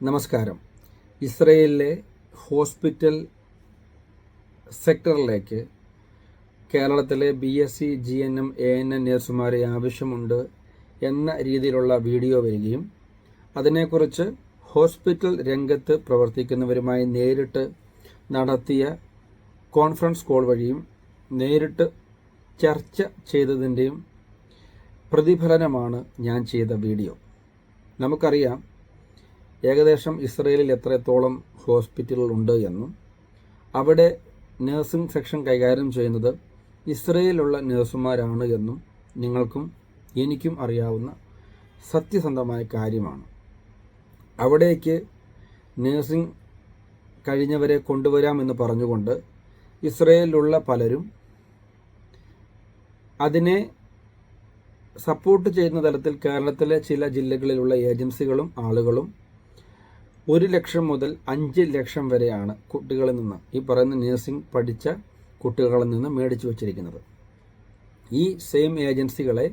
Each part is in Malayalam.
നമസ്കാരം. ഇസ്രയേലിലെ ഹോസ്പിറ്റൽ സെക്ടറിലേക്ക് കേരളത്തിലെ B S C G N M A N N നേഴ്സുമാരെ ആവശ്യമുണ്ട് എന്ന രീതിയിലുള്ള വീഡിയോ വരികയും അതിനെക്കുറിച്ച് ഹോസ്പിറ്റൽ രംഗത്ത് പ്രവർത്തിക്കുന്നവരുമായി നേരിട്ട് നടത്തിയ കോൺഫറൻസ് കോൾ വഴിയും നേരിട്ട് ചർച്ച ചെയ്തതിന്റെയും പ്രതിഫലനമാണ് ഞാൻ ചെയ്ത വീഡിയോ. നമുക്കറിയാം ഏകദേശം ഇസ്രയേലിൽ എത്രത്തോളം ഹോസ്പിറ്റലുകൾ ഉണ്ട് എന്നും അവിടെ നഴ്സിംഗ് സെക്ഷൻ കൈകാര്യം ചെയ്യുന്നത് ഇസ്രയേലുള്ള നഴ്സുമാരാണ് എന്നും നിങ്ങൾക്കും എനിക്കും അറിയാവുന്ന സത്യസന്ധമായ കാര്യമാണ്. അവിടേക്ക് നഴ്സിംഗ് കഴിഞ്ഞവരെ കൊണ്ടുവരാമെന്ന് പറഞ്ഞുകൊണ്ട് ഇസ്രയേലിലുള്ള പലരും അതിനെ സപ്പോർട്ട് ചെയ്യുന്ന തലത്തിൽ കേരളത്തിലെ ചില ജില്ലകളിലുള്ള ഏജൻസികളും ആളുകളും ഒരു ലക്ഷം മുതൽ അഞ്ച് ലക്ഷം വരെയാണ് കുട്ടികളിൽ നിന്ന് ഈ പറയുന്ന നഴ്സിംഗ് പഠിച്ച കുട്ടികളിൽ നിന്ന് മേടിച്ചു വച്ചിരിക്കുന്നത്. ഈ സെയിം ഏജൻസികളെ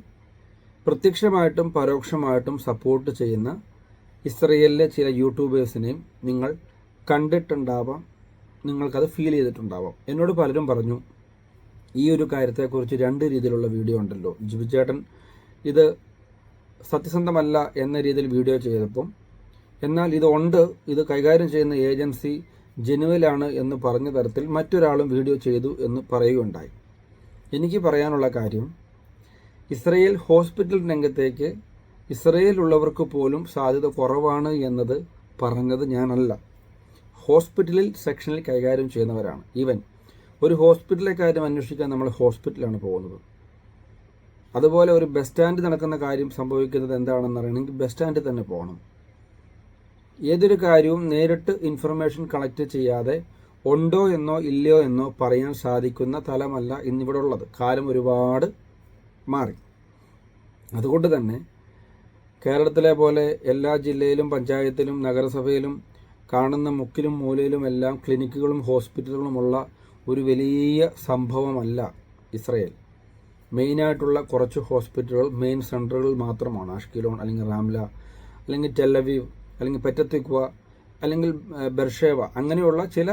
പ്രത്യക്ഷമായിട്ടും പരോക്ഷമായിട്ടും സപ്പോർട്ട് ചെയ്യുന്ന ഇസ്രയേലിലെ ചില യൂട്യൂബേഴ്സിനെയും നിങ്ങൾ കണ്ടിട്ടുണ്ടാവാം നിങ്ങൾക്കത് ഫീൽ ചെയ്തിട്ടുണ്ടാവാം. എന്നോട് പലരും പറഞ്ഞു ഈ ഒരു കാര്യത്തെക്കുറിച്ച് രണ്ട് രീതിയിലുള്ള വീഡിയോ ഉണ്ടല്ലോ. ജിബിചേട്ടൻ ഇത് സത്യസന്ധമല്ല എന്ന രീതിയിൽ വീഡിയോ ചെയ്തപ്പം എന്നാൽ ഇതുണ്ട് ഇത് കൈകാര്യം ചെയ്യുന്ന ഏജൻസി ജനുവലാണ് എന്ന് പറഞ്ഞ തരത്തിൽ മറ്റൊരാളും വീഡിയോ ചെയ്തു എന്ന് പറയുകയുണ്ടായി. എനിക്ക് പറയാനുള്ള കാര്യം ഇസ്രയേൽ ഹോസ്പിറ്റൽ രംഗത്തേക്ക് ഇസ്രയേലുള്ളവർക്ക് പോലും സാധ്യത കുറവാണ് എന്നത് പറഞ്ഞത് ഞാനല്ല. ഹോസ്പിറ്റലിൽ സെക്ഷനിൽ കൈകാര്യം ചെയ്യുന്നവരാണ്. ഈവൻ ഒരു ഹോസ്പിറ്റലിലെ കാര്യം അന്വേഷിക്കാൻ നമ്മൾ ഹോസ്പിറ്റലാണ് പോകുന്നത്. അതുപോലെ ഒരു ബസ് സ്റ്റാൻഡ് നടക്കുന്ന കാര്യം സംഭവിക്കുന്നത് എന്താണെന്ന് അറിയണമെങ്കിൽ ബസ് സ്റ്റാൻഡിൽ തന്നെ പോകണം. ഏതൊരു കാര്യവും നേരിട്ട് ഇൻഫർമേഷൻ കളക്ട് ചെയ്യാതെ ഉണ്ടോ എന്നോ ഇല്ലയോ എന്നോ പറയാൻ സാധിക്കുന്ന തലമല്ല ഇന്നിവിടെ ഉള്ളത് കാലം ഒരുപാട് മാറി. അതുകൊണ്ട് തന്നെ കേരളത്തിലെ പോലെ എല്ലാ ജില്ലയിലും പഞ്ചായത്തിലും നഗരസഭയിലും കാണുന്ന മുക്കിലും മൂലയിലും എല്ലാം ക്ലിനിക്കുകളും ഹോസ്പിറ്റലുകളുമുള്ള ഒരു വലിയ സംഭവമല്ല ഇസ്രയേൽ. മെയിനായിട്ടുള്ള കുറച്ച് ഹോസ്പിറ്റലുകൾ മെയിൻ സെന്ററുകൾ മാത്രമാണ്. അഷ്കിലോൺ അല്ലെങ്കിൽ റാംല അല്ലെങ്കിൽ ടെല്ലവീവ് അല്ലെങ്കിൽ പെറ്റത്തിക്കുവ അല്ലെങ്കിൽ ബെർഷേവ അങ്ങനെയുള്ള ചില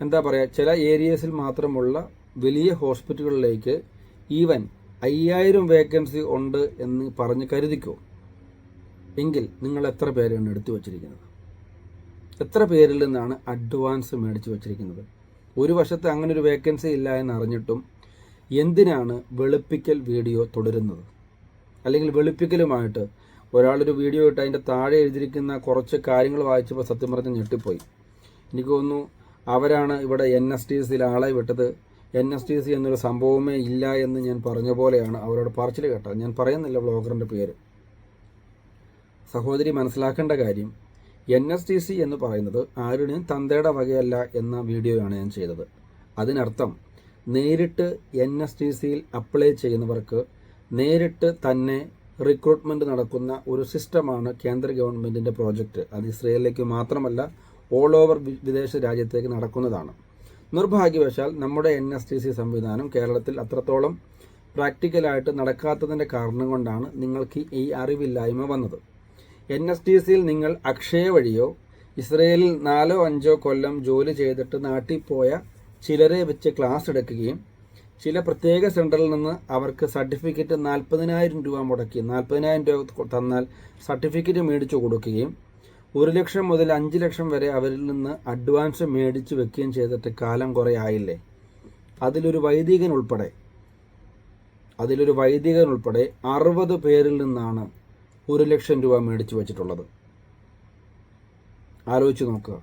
എന്താ പറയുക ചില ഏരിയസിൽ മാത്രമുള്ള വലിയ ഹോസ്പിറ്റലുകളിലേക്ക് ഈവൻ അയ്യായിരം വേക്കൻസി ഉണ്ട് എന്ന് പറഞ്ഞ് കരുതിക്കോ? എങ്കിൽ നിങ്ങൾ എത്ര പേരാണ് എടുത്തു വച്ചിരിക്കുന്നത്? എത്ര പേരിൽ നിന്നാണ് അഡ്വാൻസ് മേടിച്ചു വച്ചിരിക്കുന്നത്? ഒരു വശത്ത് അങ്ങനെ ഒരു വേക്കൻസി ഇല്ല എന്ന് അറിഞ്ഞിട്ടും എന്തിനാണ് വെളുപ്പിക്കൽ വീഡിയോ തുടരുന്നത്? അല്ലെങ്കിൽ വെളുപ്പിക്കലുമായിട്ട് ഒരാളൊരു വീഡിയോ ഇട്ട് അതിന്റെ താഴെ എഴുതിയിരിക്കുന്ന കുറച്ച് കാര്യങ്ങൾ വായിച്ചപ്പോൾ സത്യം പറഞ്ഞ് ഞെട്ടിപ്പോയി. എനിക്ക് തോന്നുന്നു അവരാണ് ഇവിടെ എൻ എസ് ടി സിയിൽ ആളെ വിട്ടത്. എൻ എസ് ടി സി എന്നൊരു സംഭവമേ ഇല്ല എന്ന് ഞാൻ പറഞ്ഞ പോലെയാണ് അവരോട് പറച്ചിൽ കേട്ടത്. ഞാൻ പറയുന്നില്ല ബ്ലോഗറിന്റെ പേര്. സഹോദരി മനസ്സിലാക്കേണ്ട കാര്യം എൻ എസ് ടി സി എന്ന് പറയുന്നത് ആരുടെയും തന്തയുടെ വകയല്ല എന്ന വീഡിയോയാണ് ഞാൻ ചെയ്തത്. അതിനർത്ഥം നേരിട്ട് എൻ എസ് ടി സിയിൽ അപ്ലൈ ചെയ്യുന്നവർക്ക് നേരിട്ട് തന്നെ റിക്രൂട്ട്മെന്റ് നടക്കുന്ന ഒരു സിസ്റ്റമാണ് കേന്ദ്ര ഗവൺമെന്റിന്റെ പ്രോജക്റ്റ് അത് ഇസ്രയേലിലേക്ക് മാത്രമല്ല ഓൾ ഓവർ വിദേശ രാജ്യത്തേക്ക് നടക്കുന്നതാണ്. നിർഭാഗ്യവശാൽ നമ്മുടെ എൻ എസ് ടി സി സംവിധാനം കേരളത്തിൽ അത്രത്തോളം പ്രാക്ടിക്കലായിട്ട് നടക്കാത്തതിന്റെ കാരണം കൊണ്ടാണ് നിങ്ങൾക്ക് ഈ അറിവില്ലായ്മ വന്നത്. എൻ എസ് ടി സിയിൽ നിങ്ങൾ അക്ഷയ വഴിയോ ഇസ്രയേലിൽ നാലോ അഞ്ചോ കൊല്ലം ജോലി ചെയ്തിട്ട് നാട്ടിൽ പോയ ചിലരെ വെച്ച് ക്ലാസ് എടുക്കുകയും ചില പ്രത്യേക സെന്ററിൽ നിന്ന് അവർക്ക് സർട്ടിഫിക്കറ്റ് നാൽപ്പതിനായിരം രൂപ മുടക്കി നാൽപ്പതിനായിരം രൂപ തന്നാൽ സർട്ടിഫിക്കറ്റ് മേടിച്ചു കൊടുക്കുകയും ഒരു ലക്ഷം മുതൽ അഞ്ച് ലക്ഷം വരെ അവരിൽ നിന്ന് അഡ്വാൻസ് മേടിച്ച് വെക്കുകയും ചെയ്തിട്ട് കാലം കുറേ ആയില്ലേ? അതിലൊരു വൈദികൻ ഉൾപ്പെടെ അതിലൊരു വൈദികൻ ഉൾപ്പെടെ അറുപത് പേരിൽ നിന്നാണ് ഒരു ലക്ഷം രൂപ മേടിച്ച് വെച്ചിട്ടുള്ളത്. ആലോചിച്ച് നോക്കുക.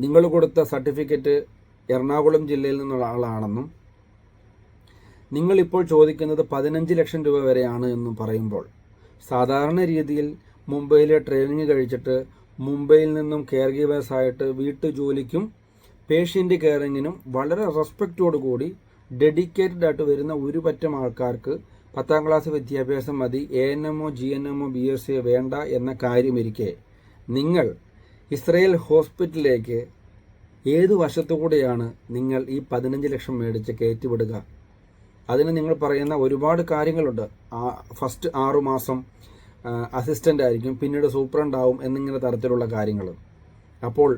നിങ്ങൾ കൊടുത്ത സർട്ടിഫിക്കറ്റ് എറണാകുളം ജില്ലയിൽ നിന്നുള്ള ആളാണെന്നും നിങ്ങളിപ്പോൾ ചോദിക്കുന്നത് പതിനഞ്ച് ലക്ഷം രൂപ വരെയാണ് എന്ന് പറയുമ്പോൾ സാധാരണ രീതിയിൽ മുംബൈയിലെ ട്രെയിനിങ് കഴിച്ചിട്ട് മുംബൈയിൽ നിന്നും കെയർ ഗീവേഴ്സായിട്ട് വീട്ടു ജോലിക്കും പേഷ്യന്റ് കെയറിങ്ങിനും വളരെ റെസ്പെക്റ്റോടു കൂടി ഡെഡിക്കേറ്റഡ് ആയിട്ട് വരുന്ന ഒരു പറ്റം ആൾക്കാർക്ക് പത്താം ക്ലാസ് വിദ്യാഭ്യാസം മതി എ എൻ എമ്മോ ജി എൻ എമ്മോ ബി എസ് സി വേണ്ട എന്ന കാര്യമിരിക്കെ നിങ്ങൾ ഇസ്രയേൽ ഹോസ്പിറ്റലിലേക്ക് ഏത് വശത്തുകൂടെയാണ് നിങ്ങൾ ഈ പതിനഞ്ച് ലക്ഷം മേടിച്ച് കയറ്റിവിടുക? അതിന് നിങ്ങൾ പറയുന്ന ഒരുപാട് കാര്യങ്ങളുണ്ട്. ആ ഫസ്റ്റ് ആറുമാസം അസിസ്റ്റന്റ് ആയിരിക്കും പിന്നീട് സൂപ്രണ്ട് ആവും എന്നിങ്ങനെ തരത്തിലുള്ള കാര്യങ്ങൾ. അപ്പോൾ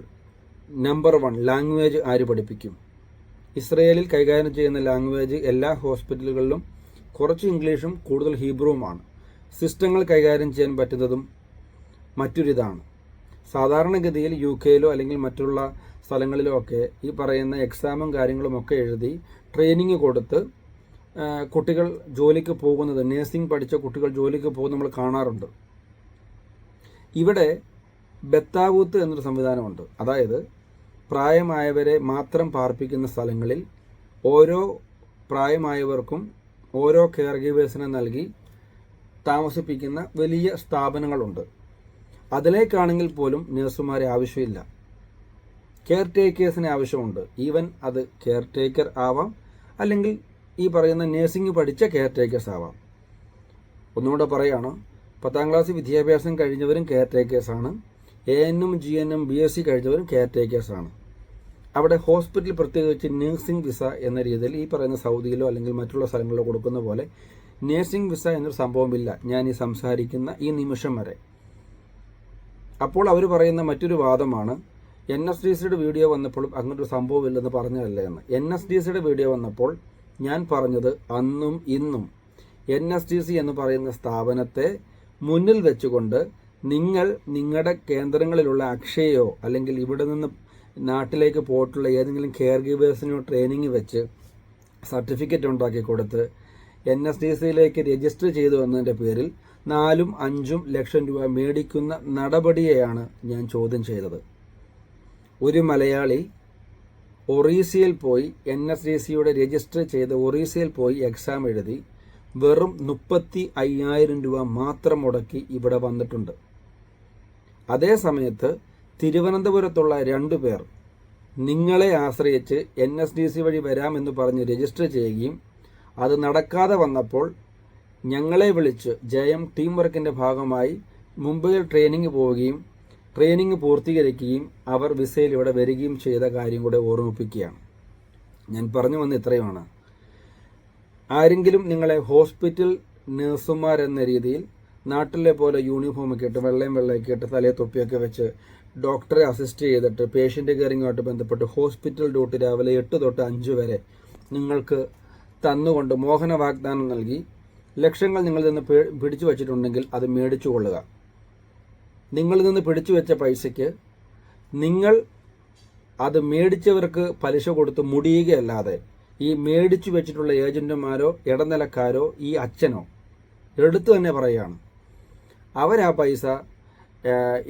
നമ്പർ വൺ ലാംഗ്വേജ് ആര് പഠിപ്പിക്കും? ഇസ്രയേലിൽ കൈകാര്യം ചെയ്യുന്ന ലാംഗ്വേജ് എല്ലാ ഹോസ്പിറ്റലുകളിലും കുറച്ച് ഇംഗ്ലീഷും കൂടുതൽ ഹീബ്രുവുമാണ്. സിസ്റ്റങ്ങൾ കൈകാര്യം ചെയ്യാൻ പറ്റുന്നതും മറ്റൊരിതാണ്. സാധാരണഗതിയിൽ യു കെയിലോ അല്ലെങ്കിൽ മറ്റുള്ള സ്ഥലങ്ങളിലോ ഒക്കെ ഈ പറയുന്ന എക്സാമും കാര്യങ്ങളും ഒക്കെ എഴുതി ട്രെയിനിങ് കൊടുത്ത് കുട്ടികൾ ജോലിക്ക് പോകുന്നത് നേഴ്സിംഗ് പഠിച്ച കുട്ടികൾ ജോലിക്ക് പോകുന്നത് നമ്മൾ കാണാറുണ്ട്. ഇവിടെ ബത്താവൂത്ത് എന്നൊരു സംവിധാനമുണ്ട്. അതായത് പ്രായമായവരെ മാത്രം പാർപ്പിക്കുന്ന സ്ഥലങ്ങളിൽ ഓരോ പ്രായമായവർക്കും ഓരോ കെയർ ഗീവേഴ്സിനെ നൽകി താമസിപ്പിക്കുന്ന വലിയ സ്ഥാപനങ്ങളുണ്ട്. അതിലേക്കാണെങ്കിൽ പോലും നഴ്സുമാരെ ആവശ്യമില്ല. കെയർ ടേക്കേഴ്സിന് ആവശ്യമുണ്ട്. ഈവൻ അത് കെയർ ടേക്കർ ആവാം അല്ലെങ്കിൽ ഈ പറയുന്ന നേഴ്സിംഗ് പഠിച്ച കെയർ ടേക്കേഴ്സ് ആവാം. ഒന്നുകൂടെ പറയുകയാണ് പത്താം ക്ലാസ് വിദ്യാഭ്യാസം കഴിഞ്ഞവരും കെയർ ടേക്കേഴ്സാണ് എ എന്നും ജി എന്നും ബി എസ് സി കഴിഞ്ഞവരും കെയർ ടേക്കേഴ്സാണ് അവിടെ ഹോസ്പിറ്റൽ പ്രത്യേകിച്ച് നേഴ്സിംഗ് വിസ എന്ന രീതിയിൽ ഈ പറയുന്ന സൗദിയിലോ അല്ലെങ്കിൽ മറ്റുള്ള സ്ഥലങ്ങളിലോ കൊടുക്കുന്ന പോലെ നേഴ്സിംഗ് വിസ എന്നൊരു സംഭവമില്ല. ഞാൻ ഈ സംസാരിക്കുന്ന ഈ നിമിഷം വരെ. അപ്പോൾ അവർ പറയുന്ന മറ്റൊരു വാദമാണ് എൻ എസ് ഡി സിയുടെ വീഡിയോ വന്നപ്പോഴും അങ്ങനൊരു സംഭവമില്ലെന്ന് പറഞ്ഞതല്ലേ എന്ന്. എൻ എസ് ഡി സിയുടെ വീഡിയോ വന്നപ്പോൾ ഞാൻ പറഞ്ഞത് അന്നും ഇന്നും. എൻ എസ് ഡി സി എന്ന് പറയുന്ന സ്ഥാപനത്തെ മുന്നിൽ വെച്ചുകൊണ്ട് നിങ്ങൾ നിങ്ങളുടെ കേന്ദ്രങ്ങളിലുള്ള അക്ഷയോ അല്ലെങ്കിൽ ഇവിടെ നിന്ന് നാട്ടിലേക്ക് പോയിട്ടുള്ള ഏതെങ്കിലും കെയർ ഗീവേഴ്സിനോ ട്രെയിനിങ് വെച്ച് സർട്ടിഫിക്കറ്റ് ഉണ്ടാക്കി കൊടുത്ത് എൻ എസ് ഡി സിയിലേക്ക് രജിസ്റ്റർ ചെയ്തു എന്നതിന്റെ പേരിൽ നാലും അഞ്ചും ലക്ഷം രൂപ മേടിക്കുന്ന നടപടിയെയാണ് ഞാൻ ചോദ്യം ചെയ്തത്. ഒരു മലയാളി ഒറീസയിൽ പോയി എൻ എസ് ഡി സിയുടെ രജിസ്റ്റർ ചെയ്ത് ഒറീസയിൽ പോയി എക്സാം എഴുതി വെറും മുപ്പത്തി അയ്യായിരം രൂപ മാത്രം മുടക്കി ഇവിടെ വന്നിട്ടുണ്ട്. അതേ സമയത്ത് തിരുവനന്തപുരത്തുള്ള രണ്ടു പേർ നിങ്ങളെ ആശ്രയിച്ച് എൻ എസ് ഡി സി വഴി വരാമെന്ന് പറഞ്ഞ് രജിസ്റ്റർ ചെയ്യുകയും അത് നടക്കാതെ വന്നപ്പോൾ ഞങ്ങളെ വിളിച്ച് ജയം ടീം വർക്കിന്റെ ഭാഗമായി മുംബൈയിൽ ട്രെയിനിങ് പോവുകയും ട്രെയിനിങ് പൂർത്തീകരിക്കുകയും അവർ വിസയിൽ ഇവിടെ വരികയും ചെയ്ത കാര്യം കൂടെ ഓർമ്മിപ്പിക്കുകയാണ്. ഞാൻ പറഞ്ഞു വന്ന ഇത്രയുമാണ്. ആരെങ്കിലും നിങ്ങളെ ഹോസ്പിറ്റൽ നഴ്സുമാർ എന്ന രീതിയിൽ നാട്ടിലെ പോലെ യൂണിഫോമൊക്കെ ഇട്ട് വെള്ളയും വെള്ളയൊക്കെ ഇട്ട് തലയെ തൊപ്പിയൊക്കെ വെച്ച് ഡോക്ടറെ അസിസ്റ്റ് ചെയ്തിട്ട് പേഷ്യന്റ് കെയറിങ്ങുമായിട്ട് ബന്ധപ്പെട്ട് ഹോസ്പിറ്റൽ ഡ്യൂട്ടി രാവിലെ എട്ട് തൊട്ട് അഞ്ച് വരെ നിങ്ങൾക്ക് തന്നുകൊണ്ട് മോഹന വാഗ്ദാനം നൽകി. ലക്ഷങ്ങൾ നിങ്ങളിൽ നിന്ന് പിടിച്ചു വച്ചിട്ടുണ്ടെങ്കിൽ അത് മേടിച്ചു കൊള്ളുക. നിങ്ങളിൽ നിന്ന് പിടിച്ചു വെച്ച പൈസയ്ക്ക് നിങ്ങൾ അത് മേടിച്ചവർക്ക് പലിശ കൊടുത്ത് മുടിയുകയല്ലാതെ ഈ മേടിച്ചു വെച്ചിട്ടുള്ള ഏജന്റുമാരോ ഇടനിലക്കാരോ ഈ അച്ഛനോ എടുത്തു തന്നെ പറയുകയാണ്. അവരാ പൈസ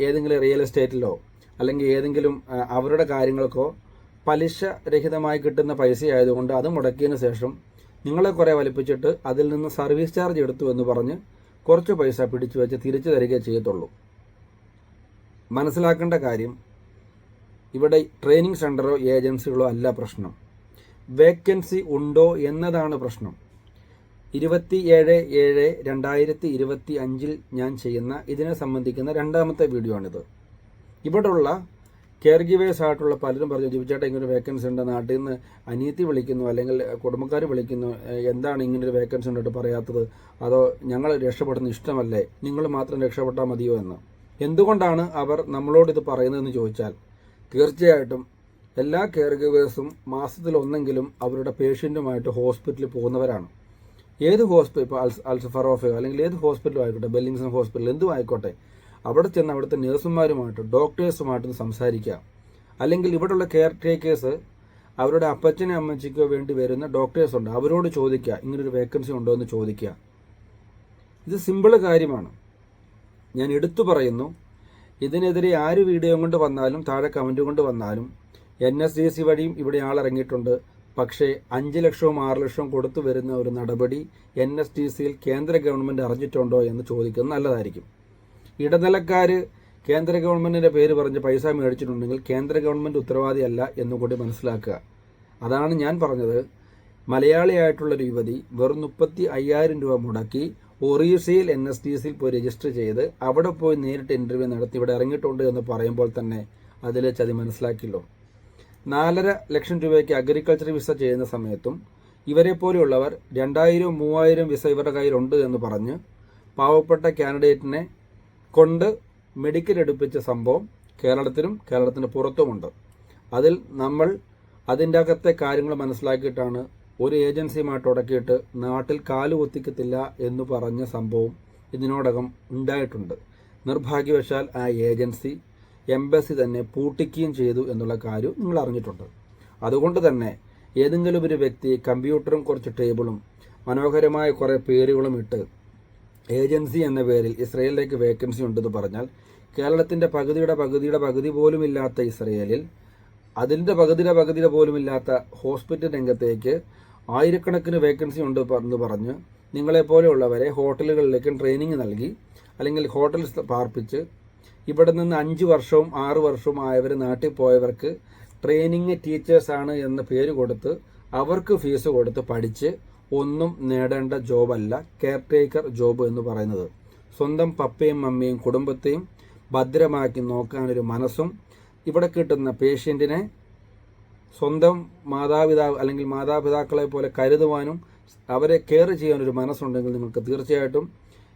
ഏതെങ്കിലും റിയൽ എസ്റ്റേറ്റിലോ അല്ലെങ്കിൽ ഏതെങ്കിലും അവരുടെ കാര്യങ്ങൾക്കോ പലിശ രഹിതമായി കിട്ടുന്ന പൈസ ആയതുകൊണ്ട് അത് മുടക്കിയതിന് ശേഷം നിങ്ങളെ കുറേ വലിപ്പിച്ചിട്ട് അതിൽ നിന്ന് സർവീസ് ചാർജ് എടുത്തു എന്ന് പറഞ്ഞ് കുറച്ച് പൈസ പിടിച്ചു വെച്ച് തിരിച്ചു തരികയേ ചെയ്യത്തുള്ളൂ. മനസ്സിലാക്കേണ്ട കാര്യം ഇവിടെ ട്രെയിനിങ് സെന്ററോ ഏജൻസികളോ അല്ല പ്രശ്നം. വേക്കൻസി ഉണ്ടോ എന്നതാണ് പ്രശ്നം. ഇരുപത്തി ഏഴ് ഏഴ് രണ്ടായിരത്തി ഇരുപത്തി അഞ്ചിൽ ഞാൻ ചെയ്യുന്ന ഇതിനെ സംബന്ധിക്കുന്ന രണ്ടാമത്തെ വീഡിയോ ആണിത്. ഇവിടെയുള്ള കെയർ ഗിവേഴ്സ് ആയിട്ടുള്ള പലരും പറഞ്ഞു ജിബിച്ചേട്ടൻ ഇങ്ങനൊരു വേക്കൻസി ഉണ്ട്. നാട്ടിൽ നിന്ന് അനിയത്തി വിളിക്കുന്നു അല്ലെങ്കിൽ കുടുംബക്കാർ വിളിക്കുന്നു. എന്താണ് ഇങ്ങനൊരു വേക്കൻസി ഉണ്ടിട്ട് പറയാത്തത്? അതോ ഞങ്ങൾ രക്ഷപ്പെടുന്ന ഇഷ്ടമല്ലേ? നിങ്ങൾ മാത്രം രക്ഷപ്പെട്ടാൽ മതിയോ എന്ന്. എന്തുകൊണ്ടാണ് അവർ നമ്മളോട് ഇത് പറയുന്നതെന്ന് ചോദിച്ചാൽ തീർച്ചയായിട്ടും എല്ലാ കെയർ ഗിവേഴ്സും മാസത്തിൽ ഒന്നെങ്കിലും അവരുടെ പേഷ്യന്റുമായിട്ട് ഹോസ്പിറ്റലിൽ പോകുന്നവരാണ്. ഏത് ഹോസ്പിറ്റൽ ഇപ്പോൾ അൽസ് അൽസഫറോഫയോ അല്ലെങ്കിൽ ഏത് ഹോസ്പിറ്റലും ആയിക്കോട്ടെ ബെല്ലിങ്സൺ ഹോസ്പിറ്റൽ എന്തും ആയിക്കോട്ടെ അവിടെ ചെന്ന് അവിടുത്തെ നഴ്സുമാരുമായിട്ട് ഡോക്ടേഴ്സുമായിട്ടും സംസാരിക്കുക. അല്ലെങ്കിൽ ഇവിടെയുള്ള കെയർ ടേക്കേഴ്സ് അവരുടെ അപ്പച്ചനെ അമ്മച്ചിക്കോ വേണ്ടി വരുന്ന ഡോക്ടേഴ്സ് ഉണ്ട്. അവരോട് ചോദിക്കുക ഇങ്ങനൊരു വേക്കൻസി ഉണ്ടോ എന്ന് ചോദിക്കുക. ഇത് സിമ്പിൾ കാര്യമാണ്. ഞാൻ എടുത്തു പറയുന്നു ഇതിനെതിരെ ആര് വീഡിയോ കൊണ്ട് വന്നാലും താഴെ കമന്റ് കൊണ്ട് വന്നാലും എൻ എസ് ഡി സി വഴിയും ഇവിടെ ആളിറങ്ങിയിട്ടുണ്ട്. പക്ഷേ അഞ്ച് ലക്ഷവും ആറ് ലക്ഷവും കൊടുത്തു വരുന്ന ഒരു നടപടി എൻ എസ് ഡി സിയിൽ കേന്ദ്ര ഗവൺമെന്റ് അറിഞ്ഞിട്ടുണ്ടോ എന്ന് ചോദിക്കുന്നത് നല്ലതായിരിക്കും. ഇടനിലക്കാർ കേന്ദ്ര ഗവൺമെന്റിന്റെ പേര് പറഞ്ഞ് പൈസ മേടിച്ചിട്ടുണ്ടെങ്കിൽ കേന്ദ്ര ഗവൺമെന്റ് ഉത്തരവാദിയല്ല എന്നുകൂടി മനസ്സിലാക്കുക. അതാണ് ഞാൻ പറഞ്ഞത്. മലയാളിയായിട്ടുള്ളൊരു യുവതി വെറും മുപ്പത്തി അയ്യായിരം രൂപ മുടക്കി ഒറീസയിൽ എൻ എസ് ഡി സിയിൽ പോയി രജിസ്റ്റർ ചെയ്ത് അവിടെ പോയി നേരിട്ട് ഇന്റർവ്യൂ നടത്തി. ഇവിടെ ഇറങ്ങിയിട്ടുണ്ട് എന്ന് പറയുമ്പോൾ തന്നെ അതിൽ ചതി മനസ്സിലാക്കില്ലോ നാലര ലക്ഷം രൂപയ്ക്ക് അഗ്രികൾച്ചർ വിസ ചെയ്യുന്ന സമയത്തും ഇവരെ പോലെയുള്ളവർ രണ്ടായിരം മൂവായിരം വിസ ഇവരുടെ കയ്യിലുണ്ട് എന്ന് പറഞ്ഞ് പാവപ്പെട്ട കാൻഡിഡേറ്റിനെ കൊണ്ട് മെഡിക്കൽ എടുപ്പിച്ച സംഭവം കേരളത്തിലും കേരളത്തിന് പുറത്തുമുണ്ട്. അതിൽ നമ്മൾ അതിന്റെ അകത്തെ കാര്യങ്ങൾ മനസ്സിലാക്കിയിട്ടാണ് ഒരു ഏജൻസിയുമായിട്ട് ഉടക്കിയിട്ട് നാട്ടിൽ കാൽ കുത്തിക്കത്തില്ല എന്ന് പറഞ്ഞ സംഭവം ഇതിനോടകം ഉണ്ടായിട്ടുണ്ട്. നിർഭാഗ്യവശാൽ ആ ഏജൻസി എംബസി തന്നെ പൂട്ടിക്കുകയും ചെയ്തു എന്നുള്ള കാര്യം നിങ്ങൾ അറിഞ്ഞിട്ടുണ്ട്. അതുകൊണ്ട് തന്നെ ഏതെങ്കിലും ഒരു വ്യക്തി കമ്പ്യൂട്ടറും കുറച്ച് ടേബിളും മനോഹരമായ കുറേ പേരുകളും ഇട്ട് ഏജൻസി എന്ന പേരിൽ ഇസ്രയേലിലേക്ക് വേക്കൻസി ഉണ്ടെന്ന് പറഞ്ഞാൽ കേരളത്തിന്റെ പകുതിയുടെ പകുതിയുടെ പകുതി പോലും ഇല്ലാത്ത ഇസ്രയേലിൽ അതിന്റെ പകുതിയുടെ പകുതിയുടെ പോലുമില്ലാത്ത ഹോസ്പിറ്റൽ രംഗത്തേക്ക് ആയിരക്കണക്കിന് വേക്കൻസി ഉണ്ട് എന്ന് പറഞ്ഞ് നിങ്ങളെപ്പോലെയുള്ളവരെ ഹോട്ടലുകളിലേക്കും ട്രെയിനിങ് നൽകി അല്ലെങ്കിൽ ഹോട്ടൽ പാർപ്പിച്ച് ഇവിടെ നിന്ന് അഞ്ച് വർഷവും ആറ് വർഷവും ആയവർ നാട്ടിൽ പോയവർക്ക് ട്രെയിനിങ് ടീച്ചേഴ്സാണ് എന്ന പേര് കൊടുത്ത് അവർക്ക് ഫീസ് കൊടുത്ത് പഠിച്ച് ഒന്നും നേടേണ്ട ജോബല്ല കെയർ ടേക്കർ ജോബ് എന്ന് പറയുന്നത്. സ്വന്തം പപ്പയും മമ്മിയും കുടുംബത്തെയും ഭദ്രമാക്കി നോക്കാനൊരു മനസ്സും ഇവിടെ കിട്ടുന്ന പേഷ്യന്റിനെ സ്വന്തം മാതാപിതാവ് അല്ലെങ്കിൽ മാതാപിതാക്കളെ പോലെ കരുതുവാനും അവരെ കെയർ ചെയ്യാനൊരു മനസ്സുണ്ടെങ്കിൽ നിങ്ങൾക്ക് തീർച്ചയായിട്ടും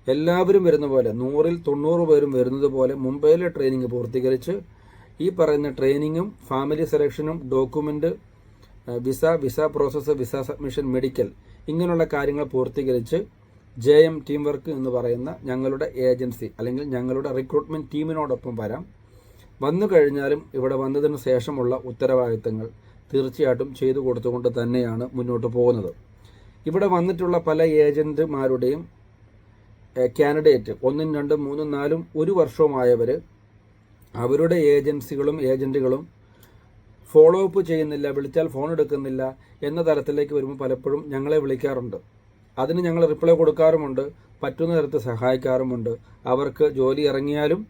എല്ലാവരും വരുന്ന പോലെ നൂറിൽ തൊണ്ണൂറ് പേരും വരുന്നത് പോലെ മുംബൈയിലെ ട്രെയിനിങ് പൂർത്തീകരിച്ച് ഈ പറയുന്ന ട്രെയിനിങ്ങും family സെലക്ഷനും document visa visa process visa submission medical ഇങ്ങനെയുള്ള കാര്യങ്ങൾ പൂർത്തീകരിച്ച് ജെ എം ടീം വർക്ക് എന്ന് പറയുന്ന ഞങ്ങളുടെ ഏജൻസി അല്ലെങ്കിൽ ഞങ്ങളുടെ റിക്രൂട്ട്മെന്റ് ടീമിനോടൊപ്പം വരാം. വന്നു കഴിഞ്ഞാലും ഇവിടെ വന്നതിന് ശേഷമുള്ള ഉത്തരവാദിത്തങ്ങൾ തീർച്ചയായിട്ടും ചെയ്തു കൊടുത്തുകൊണ്ട് തന്നെയാണ് മുന്നോട്ട് പോകുന്നത്. ഇവിടെ വന്നിട്ടുള്ള പല ഏജന്റുമാരുടെയും കാൻഡിഡേറ്റ് ഒന്നും രണ്ടും മൂന്നും നാലും ഒരു വർഷവുമായവർ അവരുടെ ഏജൻസികളും ഏജന്റുകളും ഫോളോ അപ്പ് ചെയ്യുന്നില്ല വിളിച്ചാൽ ഫോൺ എടുക്കുന്നില്ല എന്ന തരത്തിലേക്ക് വരുമ്പോൾ പലപ്പോഴും ഞങ്ങളെ വിളിക്കാറുണ്ട്. അതിന് ഞങ്ങൾ റിപ്ലൈ കൊടുക്കാറുമുണ്ട് പറ്റുന്ന തരത്തിൽ സഹായിക്കാറുമുണ്ട്. അവർക്ക് ജോലി ഇറങ്ങിയാലും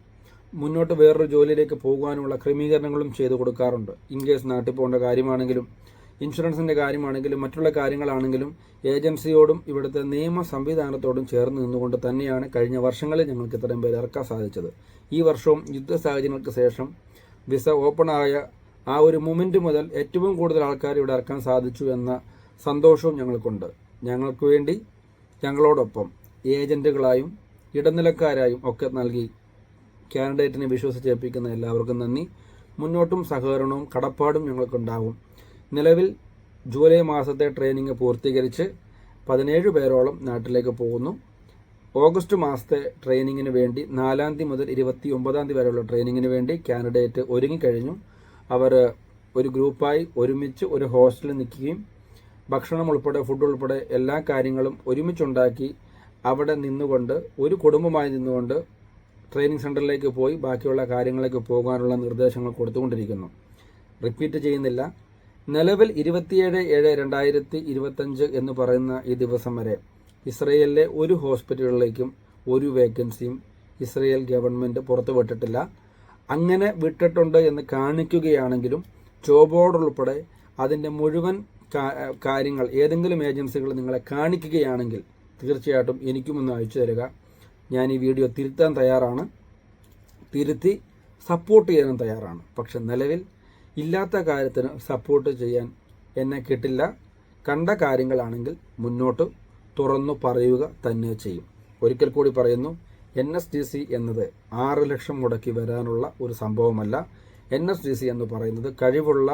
മുന്നോട്ട് വേറൊരു ജോലിയിലേക്ക് പോകാനുള്ള ക്രമീകരണങ്ങളും ചെയ്തു കൊടുക്കാറുണ്ട്. ഇൻ കേസ് നാട്ടിൽ പോകേണ്ട കാര്യമാണെങ്കിലും ഇൻഷുറൻസിന്റെ കാര്യമാണെങ്കിലും മറ്റുള്ള കാര്യങ്ങളാണെങ്കിലും ഏജൻസിയോടും ഇവിടുത്തെ നിയമ സംവിധാനത്തോടും ചേർന്ന് നിന്നുകൊണ്ട് തന്നെയാണ് കഴിഞ്ഞ വർഷങ്ങളിൽ ഞങ്ങൾക്ക് ഇത്രയും പേര് ഇറക്കാൻ സാധിച്ചത്. ഈ വർഷവും യുദ്ധ സാഹചര്യങ്ങൾക്ക് ശേഷം വിസ ഓപ്പൺ ആയ ആ ഒരു മൊമെന്റ് മുതൽ ഏറ്റവും കൂടുതൽ ആൾക്കാർ ഇവിടെ ഇറക്കാൻ സാധിച്ചു എന്ന സന്തോഷവും ഞങ്ങൾക്കുണ്ട്. ഞങ്ങൾക്ക് വേണ്ടി ഞങ്ങളോടൊപ്പം ഏജന്റുകളായും ഇടനിലക്കാരായും ഒക്കെ നൽകി കാൻഡിഡേറ്റിനെ വിശ്വസിച്ചേൽപ്പിക്കുന്ന എല്ലാവർക്കും നന്ദി. മുന്നോട്ടും സഹകരണവും കടപ്പാടും ഞങ്ങൾക്കുണ്ടാകും നിലവിൽ ജൂലൈ മാസത്തെ ട്രെയിനിങ് പൂർത്തീകരിച്ച് പതിനേഴ് പേരോളം നാട്ടിലേക്ക് പോകുന്നു. ഓഗസ്റ്റ് മാസത്തെ ട്രെയിനിങ്ങിന് വേണ്ടി നാലാം തീയതി മുതൽ ഇരുപത്തി ഒമ്പതാം തീയതി വരെയുള്ള ട്രെയിനിങ്ങിന് വേണ്ടി കാൻഡിഡേറ്റ് ഒരുങ്ങിക്കഴിഞ്ഞു അവർ ഒരു ഗ്രൂപ്പായി ഒരുമിച്ച് ഒരു ഹോസ്റ്റലിൽ നിൽക്കുകയും ഭക്ഷണം ഉൾപ്പെടെ ഫുഡ് ഉൾപ്പെടെ എല്ലാ കാര്യങ്ങളും ഒരുമിച്ചുണ്ടാക്കി അവിടെ നിന്നുകൊണ്ട് ഒരു കുടുംബമായി നിന്നുകൊണ്ട് ട്രെയിനിങ് സെന്ററിലേക്ക് പോയി ബാക്കിയുള്ള കാര്യങ്ങളിലേക്ക് പോകാനുള്ള നിർദ്ദേശങ്ങൾ കൊടുത്തുകൊണ്ടിരിക്കുന്നു. റിപ്പീറ്റ് ചെയ്യുന്നില്ല. നിലവിൽ ഇരുപത്തിയേഴ് ഏഴ് രണ്ടായിരത്തി ഇരുപത്തഞ്ച് എന്ന് പറയുന്ന ഈ ദിവസം വരെ ഇസ്രയേലിലെ ഒരു ഹോസ്പിറ്റലുകളിലേക്കും ഒരു വേക്കൻസിയും ഇസ്രയേൽ ഗവൺമെന്റ് പുറത്തുവിട്ടിട്ടില്ല. അങ്ങനെ വിട്ടിട്ടുണ്ട് എന്ന് കാണിക്കുകയാണെങ്കിലും ചോബോർഡ് ഉൾപ്പെടെ അതിന്റെ മുഴുവൻ കാര്യങ്ങൾ ഏതെങ്കിലും ഏജൻസികൾ നിങ്ങളെ കാണിക്കുകയാണെങ്കിൽ തീർച്ചയായിട്ടും എനിക്കുമൊന്ന് അയച്ചു തരിക. ഞാൻ ഈ വീഡിയോ തിരുത്താൻ തയ്യാറാണ്. തിരുത്തി സപ്പോർട്ട് ചെയ്യാനും തയ്യാറാണ്. പക്ഷെ നിലവിൽ ഇല്ലാത്ത കാര്യത്തിന് സപ്പോർട്ട് ചെയ്യാൻ എന്നെ കിട്ടില്ല. കണ്ട കാര്യങ്ങളാണെങ്കിൽ മുന്നോട്ട് തുറന്നു പറയുക തന്നെ ചെയ്യും. ഒരിക്കൽ കൂടി പറയുന്നു എൻ എസ് ഡി സി എന്നത് ആറ് ലക്ഷം മുടക്കി വരാനുള്ള ഒരു സംഭവമല്ല. എൻ എസ് ഡി സി എന്ന് പറയുന്നത് കഴിവുള്ള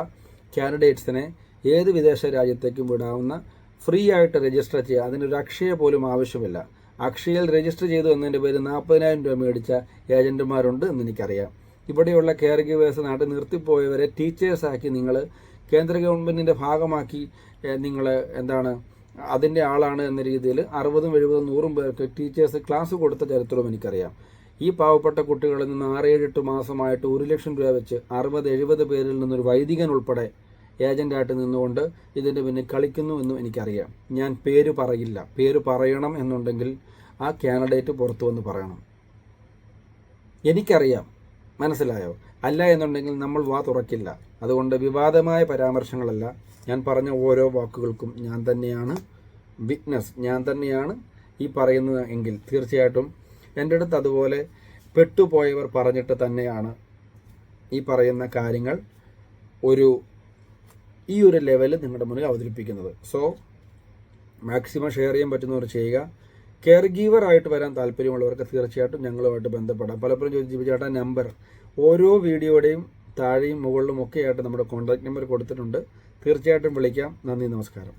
കാൻഡിഡേറ്റ്സിനെ ഏത് വിദേശ രാജ്യത്തേക്കും വിടാവുന്ന ഫ്രീ ആയിട്ട് രജിസ്റ്റർ ചെയ്യുക അതിനൊരു അക്ഷയ പോലും ആവശ്യമില്ല. അക്ഷയയിൽ രജിസ്റ്റർ ചെയ്തു എന്നതിന്റെ പേര് നാൽപ്പതിനായിരം രൂപ മേടിച്ച ഏജന്റുമാരുണ്ട് എന്ന് എനിക്കറിയാം. ഇവിടെയുള്ള കെയർ ഗിവേഴ്സ് നാട്ടിൽ നിർത്തിപ്പോയവരെ ടീച്ചേഴ്സാക്കി നിങ്ങൾ കേന്ദ്ര ഗവൺമെന്റിന്റെ ഭാഗമാക്കി നിങ്ങൾ എന്താണ് അതിന്റെ ആളാണ് എന്ന രീതിയിൽ അറുപതും എഴുപതും നൂറും പേർക്ക് ടീച്ചേഴ്സ് ക്ലാസ് കൊടുത്ത ചരിത്രവും എനിക്കറിയാം. ഈ പാവപ്പെട്ട കുട്ടികളിൽ നിന്ന് ആറേഴ് എട്ട് മാസമായിട്ട് ഒരു ലക്ഷം രൂപ വെച്ച് അറുപത് എഴുപത് പേരിൽ നിന്നൊരു വൈദികൻ ഉൾപ്പെടെ ഏജന്റായിട്ട് നിന്നുകൊണ്ട് ഇതിന്റെ പിന്നെ കളിക്കുന്നു എന്നും എനിക്കറിയാം. ഞാൻ പേര് പറയില്ല. പേര് പറയണം എന്നുണ്ടെങ്കിൽ ആ കാൻഡിഡേറ്റ് പുറത്തു വന്ന് പറയണം. എനിക്കറിയാം. മനസ്സിലായോ? അല്ല എന്നുണ്ടെങ്കിൽ നമ്മൾ വാ തുറക്കില്ല. അതുകൊണ്ട് വിവാദമായ പരാമർശങ്ങളല്ല. ഞാൻ പറഞ്ഞ ഓരോ വാക്കുകൾക്കും ഞാൻ തന്നെയാണ് വിറ്റ്നസ്. ഞാൻ തന്നെയാണ് ഈ പറയുന്നത് എങ്കിൽ തീർച്ചയായിട്ടും എന്റെ അടുത്ത് അതുപോലെ പെട്ടുപോയവർ പറഞ്ഞിട്ട് തന്നെയാണ് ഈ പറയുന്ന കാര്യങ്ങൾ ഒരു ഈ ഒരു ലെവലിൽ നിങ്ങളുടെ മുന്നിൽ അവതരിപ്പിക്കുന്നത്. സോ മാക്സിമം ഷെയർ ചെയ്യാൻ പറ്റുന്നവർ ചെയ്യുക. കെയർ ഗീവർ ആയിട്ട് വരാൻ താല്പര്യമുള്ളവർക്ക് തീർച്ചയായിട്ടും ഞങ്ങളുമായിട്ട് ബന്ധപ്പെടാം. പലപ്പോഴും ചോദിച്ചു ചേട്ടാ നമ്പർ ഓരോ വീഡിയോയുടെയും താഴെയും മുകളിലും ഒക്കെ ആയിട്ട് നമ്മുടെ കോൺടാക്ട് നമ്പർ കൊടുത്തിട്ടുണ്ട്. തീർച്ചയായിട്ടും വിളിക്കാം. നന്ദി നമസ്കാരം.